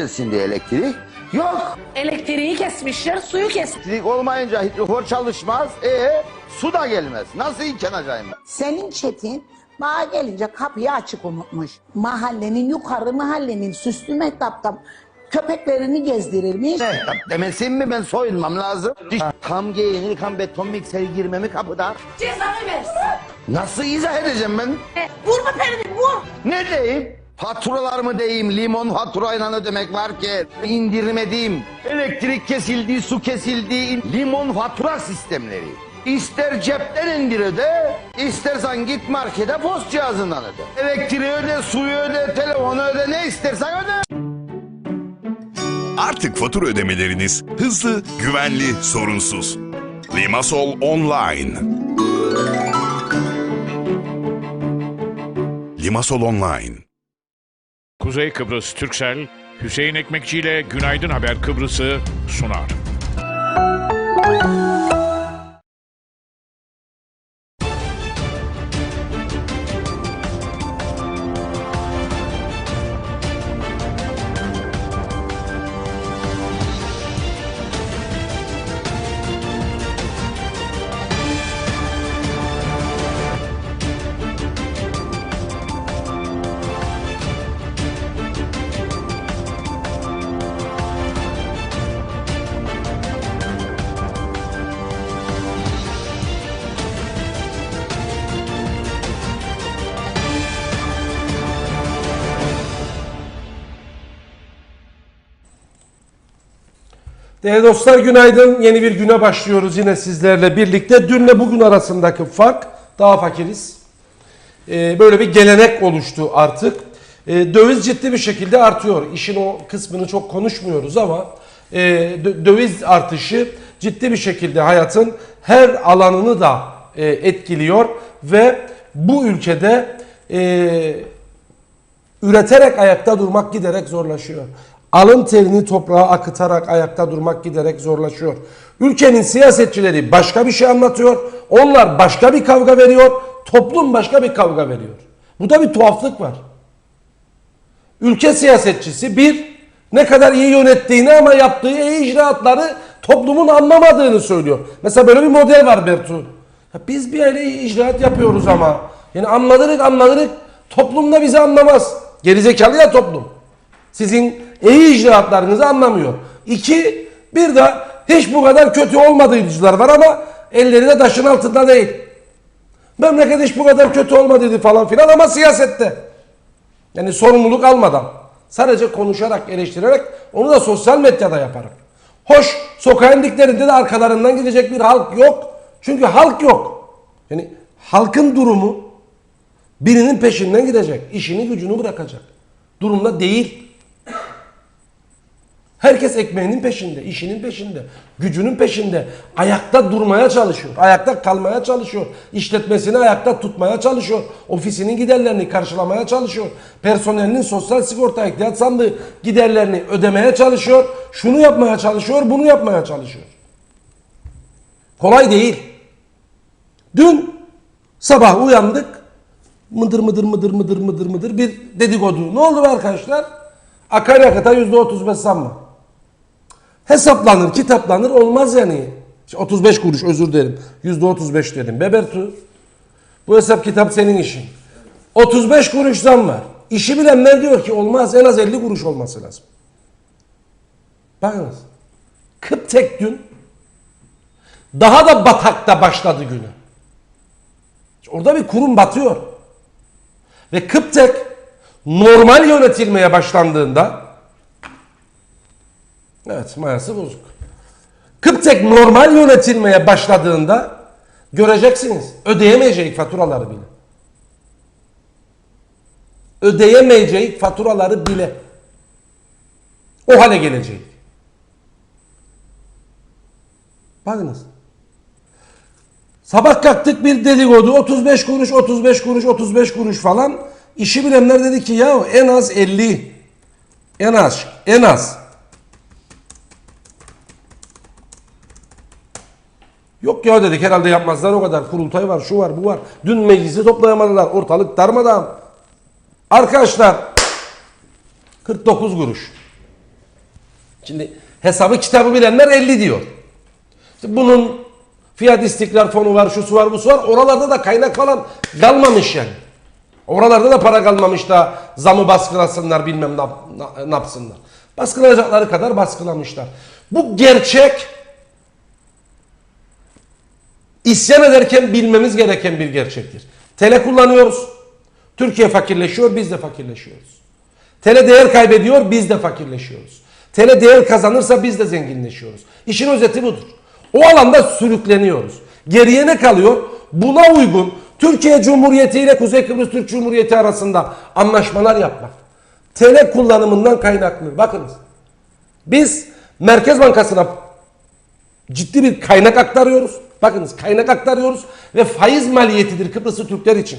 kesilsin diye elektrik. Yok. Elektriği kesmişler, suyu kes. Elektrik olmayınca hidrofor çalışmaz. E su da gelmez. Nasıl yıkanacağım ben? Senin çetin bana gelince kapıyı açık unutmuş. Mahallenin yukarı mahallenin süslü mehtapta köpeklerini gezdirirmiş. Ne? Demesin mi ben soyunmam lazım? Diş tam giyinirken beton mikser girmemi kapıda. Cezanı versin. Nasıl izah edeceğim ben? E, vurma perini, vur. Ne diyeyim? Faturalar mı diyeyim? Limon faturayla ödemek varken indirme diyeyim. Elektrik kesildi, su kesildi. Limon fatura sistemleri. İster cepten indir öde, istersen git markete post cihazından öde. Elektriği öde, suyu öde, telefonu öde, ne istersen öde. Artık fatura ödemeleriniz hızlı, güvenli, sorunsuz. Limasol Online. Limasol Online. Kuzey Kıbrıs Türksel, Hüseyin Ekmekçi ile Günaydın Haber Kıbrıs'ı sunar. Değerli dostlar günaydın. Yeni bir güne başlıyoruz yine sizlerle birlikte. Dünle bugün arasındaki fark daha fakiriz. Ee, böyle bir gelenek oluştu artık. Ee, döviz ciddi bir şekilde artıyor. İşin o kısmını çok konuşmuyoruz ama e, dö- döviz artışı ciddi bir şekilde hayatın her alanını da e, etkiliyor ve bu ülkede e, üreterek ayakta durmak giderek zorlaşıyor. Alın terini toprağa akıtarak ayakta durmak giderek zorlaşıyor. Ülkenin siyasetçileri başka bir şey anlatıyor. Onlar başka bir kavga veriyor. Toplum başka bir kavga veriyor. Burada bir tuhaflık var. Ülke siyasetçisi bir ne kadar iyi yönettiğini ama yaptığı iyi icraatları toplumun anlamadığını söylüyor. Mesela böyle bir model var Bertu. Ya biz bir iyi icraat yapıyoruz ama. Yani anladık anladık toplum da bizi anlamaz. Gerizekalı ya toplum. Sizin iyi icraatlarınızı anlamıyor. İki, bir de hiç bu kadar kötü olmadığıcılar var ama elleri de taşın altında değil. Memleket hiç bu kadar kötü olmadıydı falan filan ama siyasette. Yani sorumluluk almadan. Sadece konuşarak, eleştirerek onu da sosyal medyada yaparak. Hoş sokağın diklerinde de arkalarından gidecek bir halk yok. Çünkü halk yok. Yani halkın durumu birinin peşinden gidecek. işini gücünü bırakacak. Durumda değil. Herkes ekmeğinin peşinde, işinin peşinde, gücünün peşinde. Ayakta durmaya çalışıyor, ayakta kalmaya çalışıyor. işletmesini ayakta tutmaya çalışıyor. Ofisinin giderlerini karşılamaya çalışıyor. Personelinin sosyal sigorta ihtiyaç sandığı giderlerini ödemeye çalışıyor. Şunu yapmaya çalışıyor, bunu yapmaya çalışıyor. Kolay değil. Dün sabah uyandık. Mıdır mıdır mıdır mıdır mıdır mıdır bir dedikodu. Ne oldu arkadaşlar? Akaryakıta yüzde otuz beş zam mı? Hesaplanır, kitaplanır olmaz yani. İşte 35 kuruş özür dilerim. Yüzde 35 dedim. Bebertu. Bu hesap kitap senin işin. 35 kuruş zam var. İşi bilenler diyor ki olmaz en az 50 kuruş olması lazım. Bakınız. Kıptek dün daha da batakta başladı günü. Orada bir kurum batıyor. Ve Kıptek normal yönetilmeye başlandığında evet mayası bozuk. Kıptek normal yönetilmeye başladığında göreceksiniz ödeyemeyecek faturaları bile. Ödeyemeyecek faturaları bile. O hale gelecek. Bakınız. Sabah kalktık bir dedikodu 35 kuruş 35 kuruş 35 kuruş falan. İşi bilenler dedi ki ya en az 50. En az en az. Yok ya dedik herhalde yapmazlar o kadar. Kurultay var şu var bu var. Dün meclisi toplayamadılar ortalık darmadağın. Arkadaşlar 49 kuruş. Şimdi hesabı kitabı bilenler 50 diyor. İşte bunun fiyat istikrar fonu var, şusu var, busu var. Oralarda da kaynak falan kalmamış yani. Oralarda da para kalmamış da zamı baskılasınlar bilmem ne yapsınlar. Baskılayacakları kadar baskılamışlar. Bu gerçek isyan ederken bilmemiz gereken bir gerçektir. Tele kullanıyoruz. Türkiye fakirleşiyor, biz de fakirleşiyoruz. Tele değer kaybediyor, biz de fakirleşiyoruz. Tele değer kazanırsa biz de zenginleşiyoruz. İşin özeti budur. O alanda sürükleniyoruz. Geriye ne kalıyor? Buna uygun Türkiye Cumhuriyeti ile Kuzey Kıbrıs Türk Cumhuriyeti arasında anlaşmalar yapmak. Tele kullanımından kaynaklı. Bakınız. Biz Merkez Bankası'na ciddi bir kaynak aktarıyoruz. Bakınız kaynak aktarıyoruz ve faiz maliyetidir Kıbrıslı Türkler için.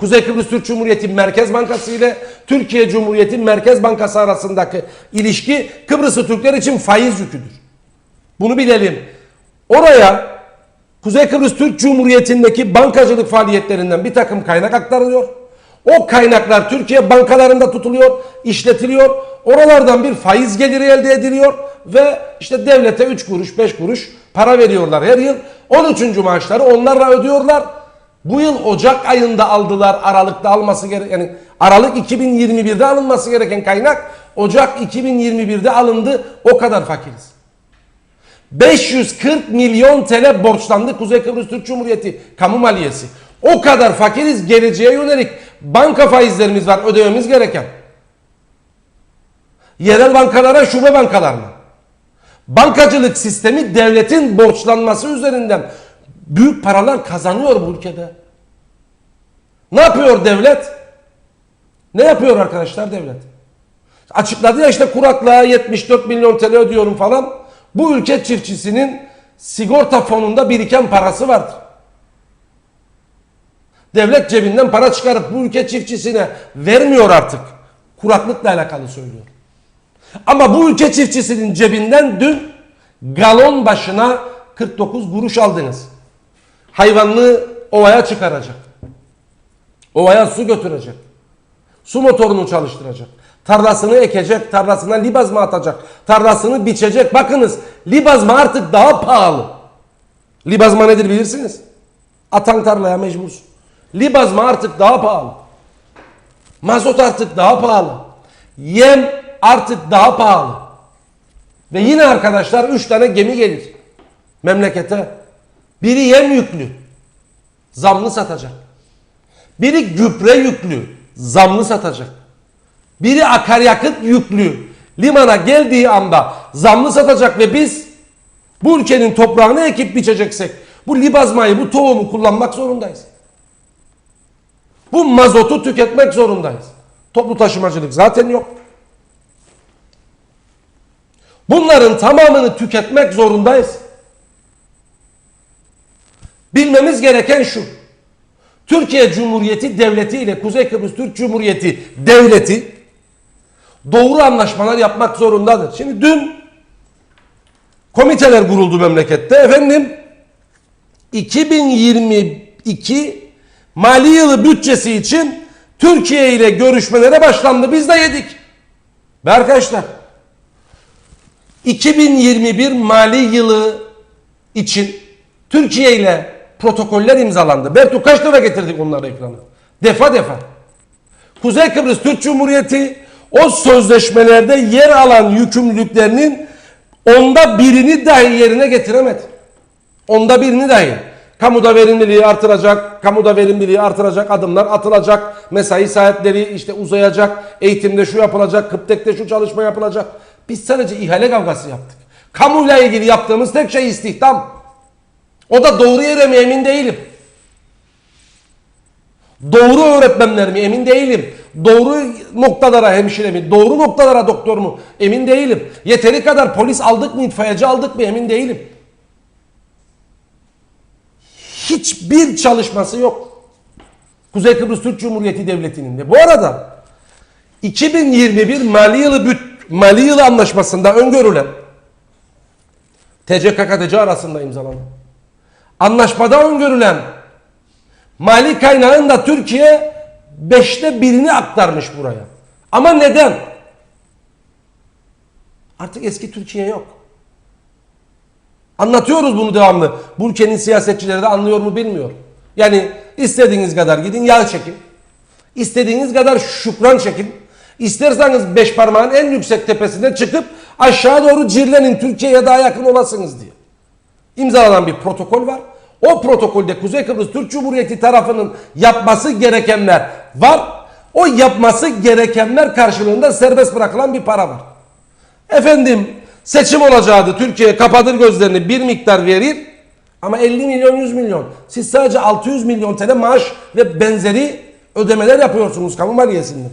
Kuzey Kıbrıs Türk Cumhuriyeti Merkez Bankası ile Türkiye Cumhuriyeti Merkez Bankası arasındaki ilişki Kıbrıslı Türkler için faiz yüküdür. Bunu bilelim. Oraya Kuzey Kıbrıs Türk Cumhuriyeti'ndeki bankacılık faaliyetlerinden bir takım kaynak aktarılıyor. O kaynaklar Türkiye bankalarında tutuluyor, işletiliyor. Oralardan bir faiz geliri elde ediliyor ve işte devlete 3 kuruş 5 kuruş para veriyorlar her yıl. 13. maaşları onlarla ödüyorlar. Bu yıl Ocak ayında aldılar Aralık'ta alması gereken yani Aralık 2021'de alınması gereken kaynak Ocak 2021'de alındı. O kadar fakiriz. 540 milyon TL borçlandı Kuzey Kıbrıs Türk Cumhuriyeti kamu maliyesi. O kadar fakiriz geleceğe yönelik banka faizlerimiz var ödememiz gereken. Yerel bankalara şube bankalarına. Bankacılık sistemi devletin borçlanması üzerinden büyük paralar kazanıyor bu ülkede. Ne yapıyor devlet? Ne yapıyor arkadaşlar devlet? Açıkladı ya işte kuraklığa 74 milyon TL ödüyorum falan. Bu ülke çiftçisinin sigorta fonunda biriken parası vardır. Devlet cebinden para çıkarıp bu ülke çiftçisine vermiyor artık. Kuraklıkla alakalı söylüyorum. Ama bu ülke çiftçisinin cebinden dün galon başına 49 kuruş aldınız. Hayvanlığı ovaya çıkaracak. Ovaya su götürecek. Su motorunu çalıştıracak. Tarlasını ekecek, tarlasına libazma atacak. Tarlasını biçecek. Bakınız libazma artık daha pahalı. Libazma nedir bilirsiniz? Atan tarlaya mecbursun. Libazma artık daha pahalı. Mazot artık daha pahalı. Yem artık daha pahalı. Ve yine arkadaşlar 3 tane gemi gelir memlekete. Biri yem yüklü. Zamlı satacak. Biri gübre yüklü. Zamlı satacak. Biri akaryakıt yüklü. Limana geldiği anda zamlı satacak ve biz bu ülkenin toprağını ekip biçeceksek bu libazmayı, bu tohumu kullanmak zorundayız. Bu mazotu tüketmek zorundayız. Toplu taşımacılık zaten yok. Bunların tamamını tüketmek zorundayız. Bilmemiz gereken şu. Türkiye Cumhuriyeti Devleti ile Kuzey Kıbrıs Türk Cumhuriyeti Devleti doğru anlaşmalar yapmak zorundadır. Şimdi dün komiteler kuruldu memlekette. Efendim 2022 mali yılı bütçesi için Türkiye ile görüşmelere başlandı. Biz de yedik. Ve arkadaşlar 2021 mali yılı için Türkiye ile protokoller imzalandı. Bertu kaç defa getirdik onları ekrana? Defa defa. Kuzey Kıbrıs Türk Cumhuriyeti o sözleşmelerde yer alan yükümlülüklerinin onda birini dahi yerine getiremedi. Onda birini dahi. Kamuda verimliliği artıracak, kamuda verimliliği artıracak adımlar atılacak, mesai saatleri işte uzayacak, eğitimde şu yapılacak, Kıptek'te şu çalışma yapılacak. Biz sadece ihale kavgası yaptık. Kamuyla ilgili yaptığımız tek şey istihdam. O da doğru yere mi emin değilim. Doğru öğretmenler mi emin değilim. Doğru noktalara hemşire mi, doğru noktalara doktor mu emin değilim. Yeteri kadar polis aldık mı, itfaiyeci aldık mı emin değilim. Hiçbir çalışması yok. Kuzey Kıbrıs Türk Cumhuriyeti Devleti'nin de. Bu arada 2021 mali yılı büt, mali yılı anlaşmasında öngörülen TCKKTC arasında imzalanan anlaşmada öngörülen mali kaynağın da Türkiye beşte birini aktarmış buraya. Ama neden? Artık eski Türkiye yok. Anlatıyoruz bunu devamlı. Bu ülkenin siyasetçileri de anlıyor mu bilmiyorum. Yani istediğiniz kadar gidin yağ çekin. İstediğiniz kadar şükran çekin. İsterseniz beş parmağın en yüksek tepesine çıkıp aşağı doğru cirlenin Türkiye'ye daha yakın olasınız diye. İmzalanan bir protokol var. O protokolde Kuzey Kıbrıs Türk Cumhuriyeti tarafının yapması gerekenler var. O yapması gerekenler karşılığında serbest bırakılan bir para var. Efendim seçim olacaktı Türkiye kapatır gözlerini bir miktar verir ama 50 milyon 100 milyon. Siz sadece 600 milyon TL maaş ve benzeri ödemeler yapıyorsunuz kamu maliyesinden.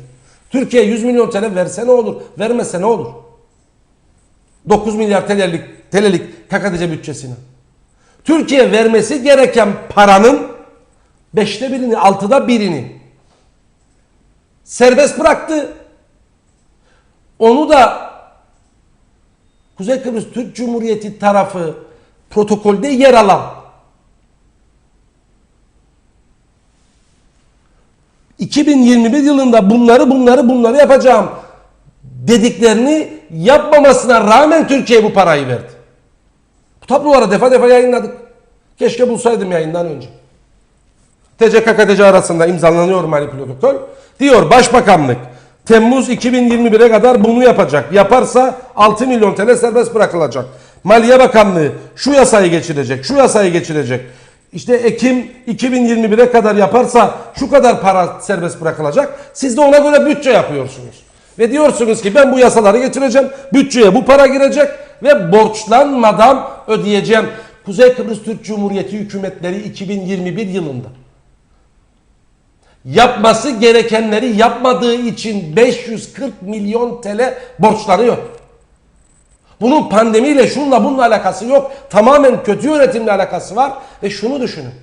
Türkiye 100 milyon TL verse ne olur vermese ne olur? 9 milyar TL'lik, TL'lik KKTC bütçesine. Türkiye vermesi gereken paranın beşte birini, altıda birini serbest bıraktı. Onu da Kuzey Kıbrıs Türk Cumhuriyeti tarafı protokolde yer alan 2021 yılında bunları bunları bunları yapacağım dediklerini yapmamasına rağmen Türkiye bu parayı verdi. Bu tabloları defa defa yayınladık. Keşke bulsaydım yayından önce. TCKKTC arasında imzalanıyor mali protokol. Diyor Başbakanlık Temmuz 2021'e kadar bunu yapacak. Yaparsa 6 milyon TL serbest bırakılacak. Maliye Bakanlığı şu yasayı geçirecek, şu yasayı geçirecek. İşte Ekim 2021'e kadar yaparsa şu kadar para serbest bırakılacak. Siz de ona göre bütçe yapıyorsunuz. Ve diyorsunuz ki ben bu yasaları geçireceğim. Bütçeye bu para girecek ve borçlanmadan ödeyeceğim. Kuzey Kıbrıs Türk Cumhuriyeti hükümetleri 2021 yılında yapması gerekenleri yapmadığı için 540 milyon TL borçlanıyor. Bunun pandemiyle şunla bununla alakası yok. Tamamen kötü yönetimle alakası var. Ve şunu düşünün.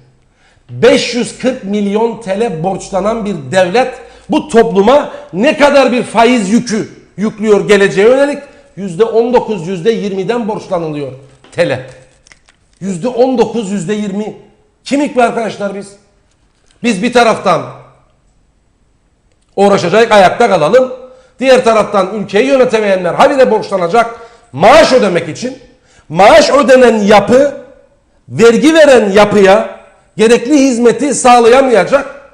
540 milyon TL borçlanan bir devlet bu topluma ne kadar bir faiz yükü yüklüyor geleceğe yönelik? %19, %20'den borçlanılıyor TL. %19, %20. Kimik be arkadaşlar biz? Biz bir taraftan uğraşacak ayakta kalalım. Diğer taraftan ülkeyi yönetemeyenler habire borçlanacak maaş ödemek için maaş ödenen yapı vergi veren yapıya gerekli hizmeti sağlayamayacak.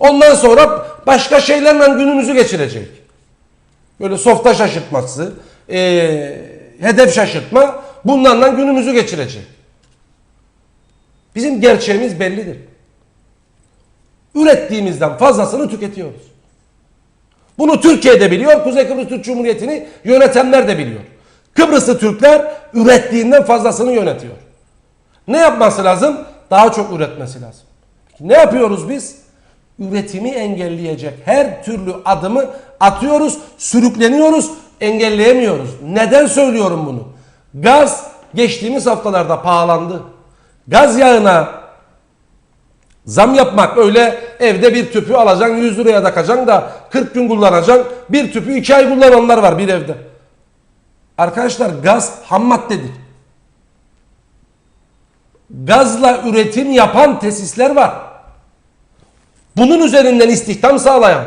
Ondan sonra başka şeylerle günümüzü geçirecek. Böyle softa şaşırtması, eee, hedef şaşırtma bunlarla günümüzü geçirecek. Bizim gerçeğimiz bellidir ürettiğimizden fazlasını tüketiyoruz. Bunu Türkiye'de biliyor, Kuzey Kıbrıs Türk Cumhuriyeti'ni yönetenler de biliyor. Kıbrıslı Türkler ürettiğinden fazlasını yönetiyor. Ne yapması lazım? Daha çok üretmesi lazım. Ne yapıyoruz biz? Üretimi engelleyecek her türlü adımı atıyoruz, sürükleniyoruz, engelleyemiyoruz. Neden söylüyorum bunu? Gaz geçtiğimiz haftalarda pahalandı. Gaz yağına Zam yapmak öyle evde bir tüpü alacaksın 100 liraya takacaksın da 40 gün kullanacaksın. Bir tüpü 2 ay kullananlar var bir evde. Arkadaşlar gaz ham maddedir. Gazla üretim yapan tesisler var. Bunun üzerinden istihdam sağlayan,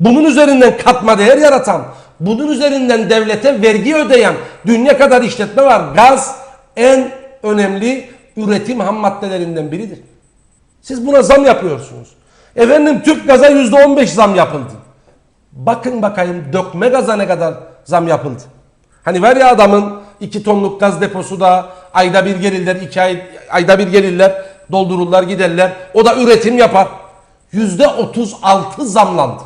bunun üzerinden katma değer yaratan, bunun üzerinden devlete vergi ödeyen dünya kadar işletme var. Gaz en önemli üretim ham maddelerinden biridir. Siz buna zam yapıyorsunuz. Efendim Türk gaza yüzde on beş zam yapıldı. Bakın bakayım dökme gaza ne kadar zam yapıldı. Hani var ya adamın iki tonluk gaz deposu da ayda bir gelirler, iki ay, ayda bir gelirler, doldururlar giderler. O da üretim yapar. Yüzde otuz altı zamlandı.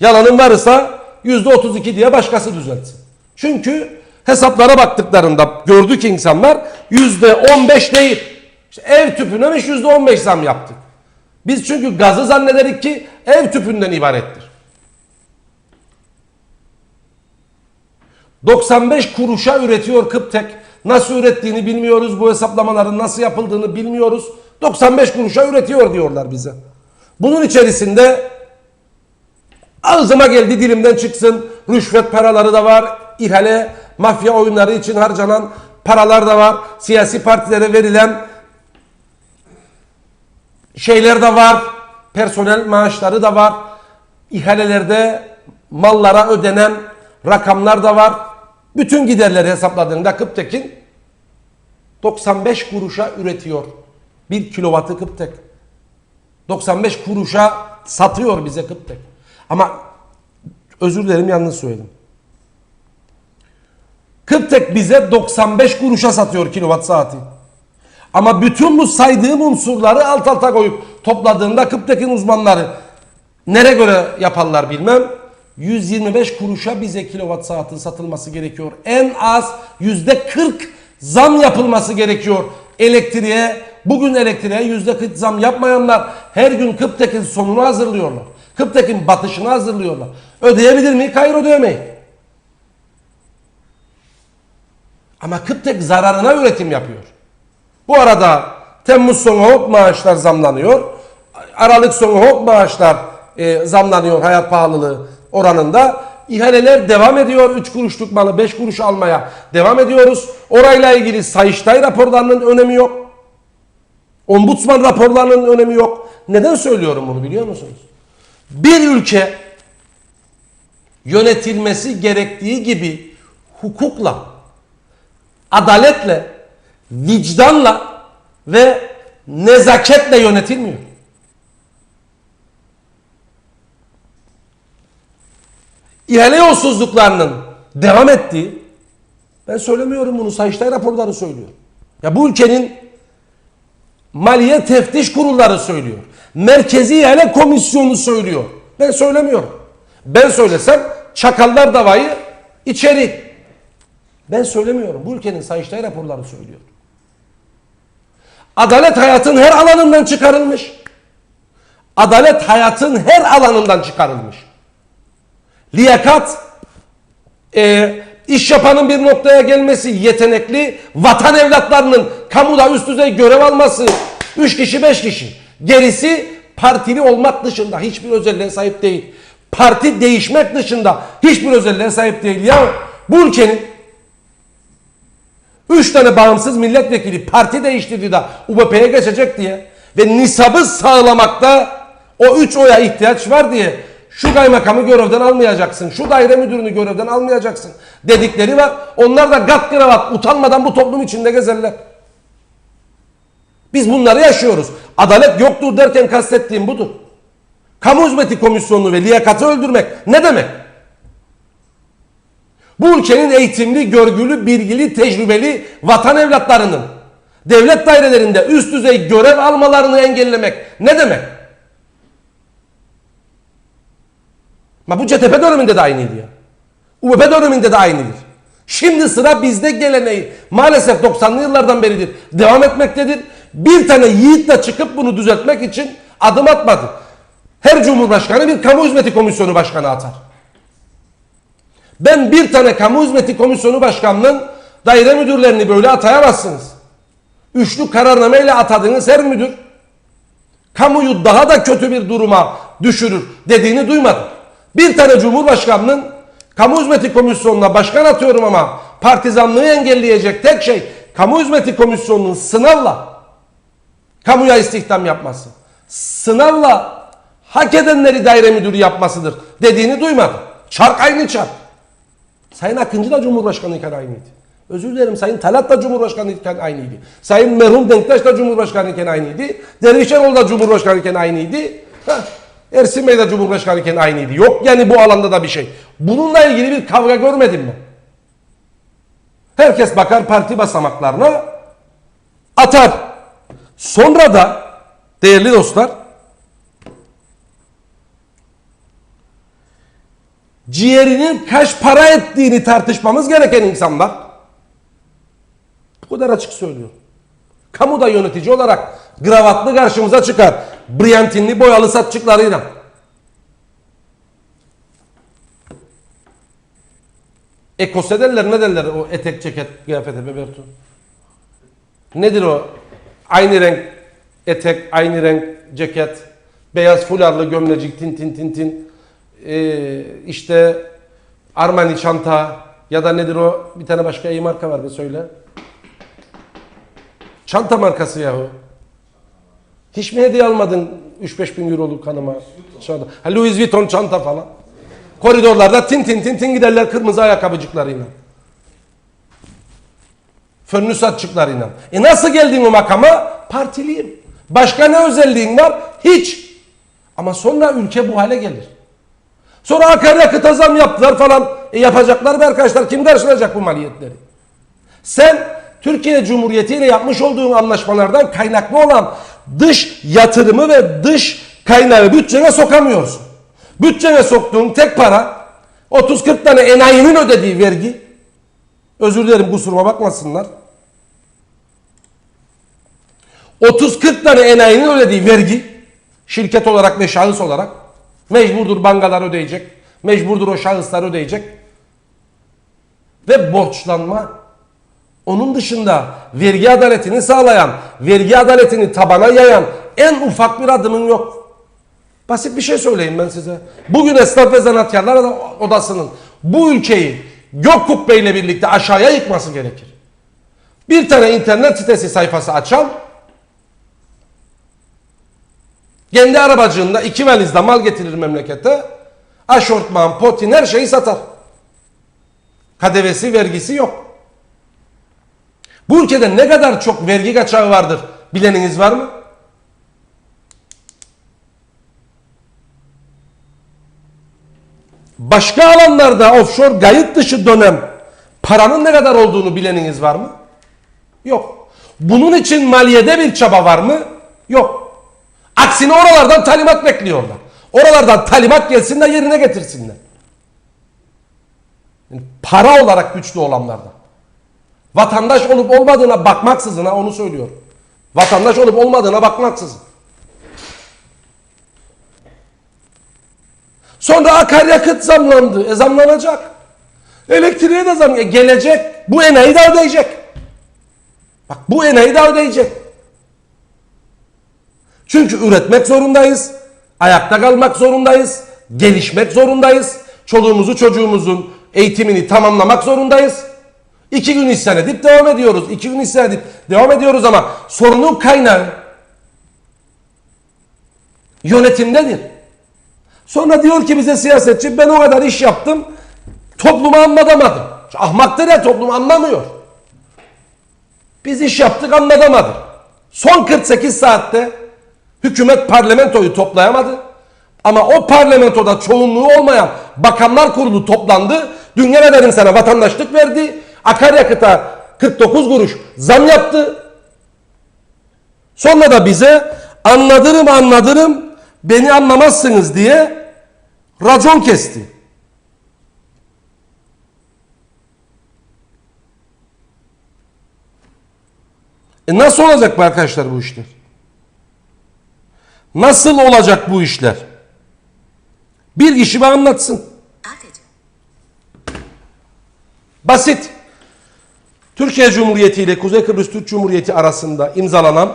Yalanın varsa yüzde otuz iki diye başkası düzeltsin. Çünkü hesaplara baktıklarında gördük insanlar yüzde on beş değil. İşte ev tüpüne mi yüzde on beş zam yaptık. Biz çünkü gazı zannederik ki ev tüpünden ibarettir. 95 kuruşa üretiyor Kıptek. Nasıl ürettiğini bilmiyoruz. Bu hesaplamaların nasıl yapıldığını bilmiyoruz. 95 kuruşa üretiyor diyorlar bize. Bunun içerisinde ağzıma geldi dilimden çıksın. Rüşvet paraları da var. İhale, mafya oyunları için harcanan paralar da var. Siyasi partilere verilen şeyler de var. Personel maaşları da var. İhalelerde mallara ödenen rakamlar da var. Bütün giderleri hesapladığında Kıptek'in 95 kuruşa üretiyor. 1 kilovatı Kıptek. 95 kuruşa satıyor bize Kıptek. Ama özür dilerim yanlış söyledim. Kıptek bize 95 kuruşa satıyor kilowatt saati. Ama bütün bu saydığım unsurları alt alta koyup topladığında Kıptek'in uzmanları nere göre yaparlar bilmem. 125 kuruşa bize kilowatt saatin satılması gerekiyor. En az yüzde 40 zam yapılması gerekiyor elektriğe. Bugün elektriğe yüzde 40 zam yapmayanlar her gün Kıptek'in sonunu hazırlıyorlar. Kıptek'in batışını hazırlıyorlar. Ödeyebilir mi? Hayır ödeyemeyin. Ama Kıptek zararına üretim yapıyor. Bu arada Temmuz sonu hop maaşlar zamlanıyor. Aralık sonu hop maaşlar e, zamlanıyor hayat pahalılığı oranında. İhaleler devam ediyor. 3 kuruşluk malı 5 kuruş almaya devam ediyoruz. Orayla ilgili Sayıştay raporlarının önemi yok. Ombudsman raporlarının önemi yok. Neden söylüyorum bunu biliyor musunuz? Bir ülke yönetilmesi gerektiği gibi hukukla, adaletle, vicdanla ve nezaketle yönetilmiyor. İhale yolsuzluklarının devam ettiği, ben söylemiyorum bunu, Sayıştay raporları söylüyor. Ya bu ülkenin Maliye Teftiş Kurulları söylüyor. Merkezi İhale Komisyonu söylüyor. Ben söylemiyorum. Ben söylesem çakallar davayı içeri. Ben söylemiyorum. Bu ülkenin Sayıştay raporları söylüyor. Adalet hayatın her alanından çıkarılmış. Adalet hayatın her alanından çıkarılmış. Liyakat, e, iş yapanın bir noktaya gelmesi, yetenekli vatan evlatlarının kamuda üst düzey görev alması, 3 kişi 5 kişi. Gerisi partili olmak dışında hiçbir özelliğe sahip değil. Parti değişmek dışında hiçbir özelliğe sahip değil. Ya bu ülkenin 3 tane bağımsız milletvekili parti değiştirdi de UBP'ye geçecek diye ve nisabı sağlamakta o 3 oya ihtiyaç var diye şu kaymakamı görevden almayacaksın, şu daire müdürünü görevden almayacaksın dedikleri var. Onlar da gat kravat utanmadan bu toplum içinde gezerler. Biz bunları yaşıyoruz. Adalet yoktur derken kastettiğim budur. Kamu hizmeti komisyonunu ve liyakatı öldürmek ne demek? Bu ülkenin eğitimli, görgülü, bilgili, tecrübeli vatan evlatlarının devlet dairelerinde üst düzey görev almalarını engellemek ne demek? Ama bu CTP döneminde de aynıydı ya. UBP döneminde de aynıdır. Şimdi sıra bizde geleneği maalesef 90'lı yıllardan beridir devam etmektedir. Bir tane yiğitle çıkıp bunu düzeltmek için adım atmadı. Her cumhurbaşkanı bir kamu hizmeti komisyonu başkanı atar. Ben bir tane kamu hizmeti komisyonu başkanının daire müdürlerini böyle atayamazsınız. Üçlü kararnameyle atadığınız her müdür kamuyu daha da kötü bir duruma düşürür dediğini duymadım. Bir tane cumhurbaşkanının kamu hizmeti komisyonuna başkan atıyorum ama partizanlığı engelleyecek tek şey kamu hizmeti komisyonunun sınavla kamuya istihdam yapması. Sınavla hak edenleri daire müdürü yapmasıdır dediğini duymadım. Çark aynı çark. Sayın Akıncı da Cumhurbaşkanı iken aynıydı. Özür dilerim Sayın Talat da Cumhurbaşkanı iken aynıydı. Sayın merhum Denktaş da Cumhurbaşkanı iken aynıydı. Dervişeroğlu da Cumhurbaşkanı iken aynıydı. Heh. Ersin Bey de Cumhurbaşkanı iken aynıydı. Yok yani bu alanda da bir şey. Bununla ilgili bir kavga görmedim mi? Herkes bakar parti basamaklarına atar. Sonra da değerli dostlar ciğerinin kaç para ettiğini tartışmamız gereken insanlar bu kadar açık söylüyor. Kamuda yönetici olarak gravatlı karşımıza çıkar. Briantinli boyalı satçıklarıyla. Ekose derler ne derler o etek ceket kıyafete Beberto? Nedir o? Aynı renk etek, aynı renk ceket, beyaz fularlı gömlecik tin tin tin tin. Ee, işte Armani çanta ya da nedir o? Bir tane başka iyi marka var bir söyle. Çanta markası yahu. Hiç mi hediye almadın 3-5 bin euroluk hanıma? Çanta. Ha, Louis Vuitton çanta falan. Koridorlarda tin tin tin tin giderler kırmızı ayakkabıcıklarıyla. Fönlü saççıklarıyla. E nasıl geldin o makama? Partiliyim. Başka ne özelliğin var? Hiç. Ama sonra ülke bu hale gelir. Sonra akaryakıta zam yaptılar falan. E yapacaklar be arkadaşlar. Kim karşılayacak bu maliyetleri? Sen Türkiye Cumhuriyeti ile yapmış olduğun anlaşmalardan kaynaklı olan dış yatırımı ve dış kaynağı bütçene sokamıyorsun. Bütçene soktuğun tek para 30-40 tane enayinin ödediği vergi. Özür dilerim kusuruma bakmasınlar. 30-40 tane enayinin ödediği vergi şirket olarak ve şahıs olarak mecburdur bankalar ödeyecek. Mecburdur o şahıslar ödeyecek. Ve borçlanma. Onun dışında vergi adaletini sağlayan, vergi adaletini tabana yayan en ufak bir adımın yok. Basit bir şey söyleyeyim ben size. Bugün Esnaf ve Zanaatkarlar Odası'nın bu ülkeyi gök kubbeyle birlikte aşağıya yıkması gerekir. Bir tane internet sitesi sayfası açan kendi arabacığında iki valizle mal getirir memlekete. Aşortman, potin her şeyi satar. KDV'si, vergisi yok. Bu ülkede ne kadar çok vergi kaçağı vardır bileniniz var mı? Başka alanlarda offshore kayıt dışı dönem paranın ne kadar olduğunu bileniniz var mı? Yok. Bunun için maliyede bir çaba var mı? Yok. Aksine oralardan talimat bekliyorlar. Oralardan talimat gelsin de yerine getirsinler. Yani para olarak güçlü olanlardan. Vatandaş olup olmadığına bakmaksızın ha onu söylüyorum. Vatandaş olup olmadığına bakmaksızın. Sonra akaryakıt zamlandı. E zamlanacak. Elektriğe de zam e, gelecek. Bu enayi de ödeyecek. Bak bu enayi de ödeyecek. Çünkü üretmek zorundayız. Ayakta kalmak zorundayız. Gelişmek zorundayız. Çoluğumuzu çocuğumuzun eğitimini tamamlamak zorundayız. İki gün isyan edip devam ediyoruz. İki gün isyan edip devam ediyoruz ama sorunun kaynağı yönetimdedir. Sonra diyor ki bize siyasetçi ben o kadar iş yaptım toplumu anlatamadım. Ahmaktır ya toplum anlamıyor. Biz iş yaptık anlatamadık. Son 48 saatte hükümet parlamentoyu toplayamadı. Ama o parlamentoda çoğunluğu olmayan bakanlar kurulu toplandı. Dünya ne dedim sana vatandaşlık verdi. Akaryakıta 49 kuruş zam yaptı. Sonra da bize anladırım anladırım beni anlamazsınız diye racon kesti. E nasıl olacak bu arkadaşlar bu işler? Nasıl olacak bu işler? Bir kişi bana anlatsın. Basit. Türkiye Cumhuriyeti ile Kuzey Kıbrıs Türk Cumhuriyeti arasında imzalanan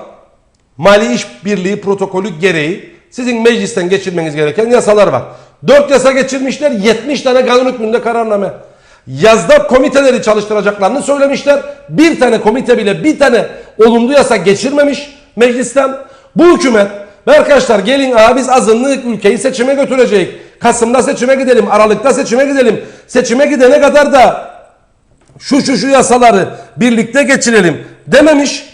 Mali İşbirliği protokolü gereği sizin meclisten geçirmeniz gereken yasalar var. 4 yasa geçirmişler, 70 tane kanun hükmünde kararname. Yazda komiteleri çalıştıracaklarını söylemişler. Bir tane komite bile bir tane olumlu yasa geçirmemiş meclisten. Bu hükümet ve arkadaşlar gelin abi biz azınlık ülkeyi seçime götüreceğiz. Kasım'da seçime gidelim, Aralık'ta seçime gidelim. Seçime gidene kadar da şu şu şu yasaları birlikte geçirelim dememiş.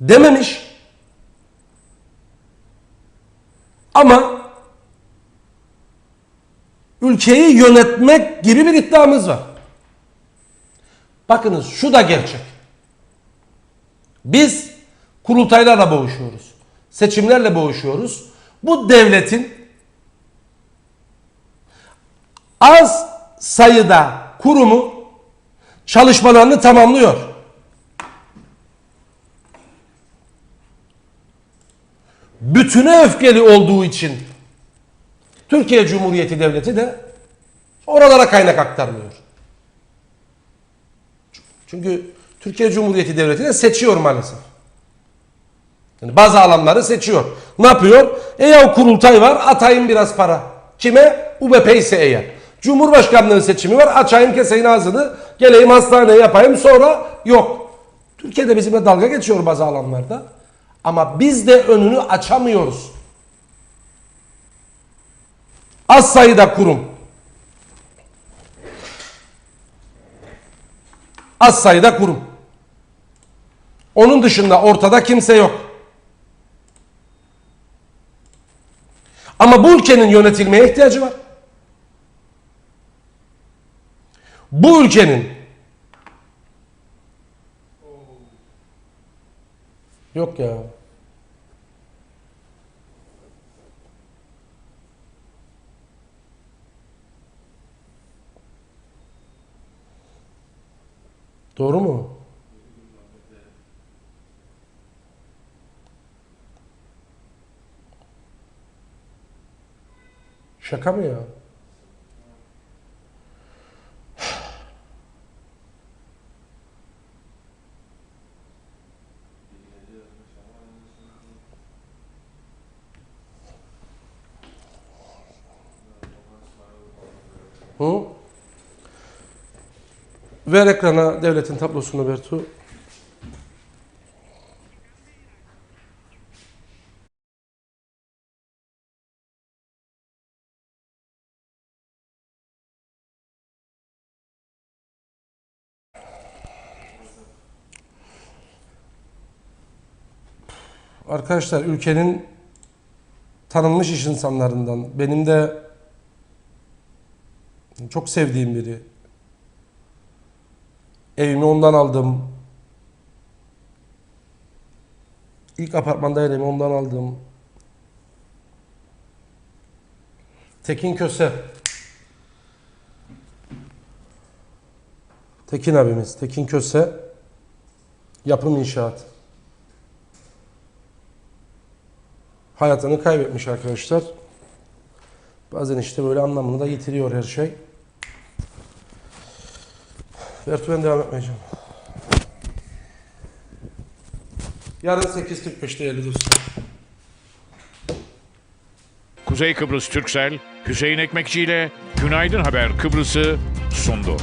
Dememiş. Ama ülkeyi yönetmek gibi bir iddiamız var. Bakınız şu da gerçek. Biz kurultaylarla boğuşuyoruz. Seçimlerle boğuşuyoruz. Bu devletin az sayıda kurumu çalışmalarını tamamlıyor. Bütüne öfkeli olduğu için Türkiye Cumhuriyeti Devleti de oralara kaynak aktarmıyor. Çünkü Türkiye Cumhuriyeti Devleti de seçiyor maalesef. Yani bazı alanları seçiyor. Ne yapıyor? E ya kurultay var atayım biraz para. Kime? UBP ise eğer. Cumhurbaşkanlığı seçimi var açayım keseyim ağzını geleyim hastaneye yapayım sonra yok. Türkiye'de bizimle dalga geçiyor bazı alanlarda. Ama biz de önünü açamıyoruz. Az sayıda kurum. Az sayıda kurum. Onun dışında ortada kimse yok. Ama bu ülkenin yönetilmeye ihtiyacı var. Bu ülkenin Yok ya. Doğru mu? Şaka mı ya? Hı? Ver ekrana devletin tablosunu Bertu. Arkadaşlar ülkenin tanınmış iş insanlarından benim de çok sevdiğim biri. Evimi ondan aldım. İlk apartmanda evimi ondan aldım. Tekin Köse. Tekin abimiz. Tekin Köse. Yapım inşaat. Hayatını kaybetmiş arkadaşlar. Bazen işte böyle anlamını da yitiriyor her şey. Bertu ben devam etmeyeceğim. Yarın 8.45'te değerli dostlar. Kuzey Kıbrıs Türksel, Hüseyin Ekmekçi ile Günaydın Haber Kıbrıs'ı sundu.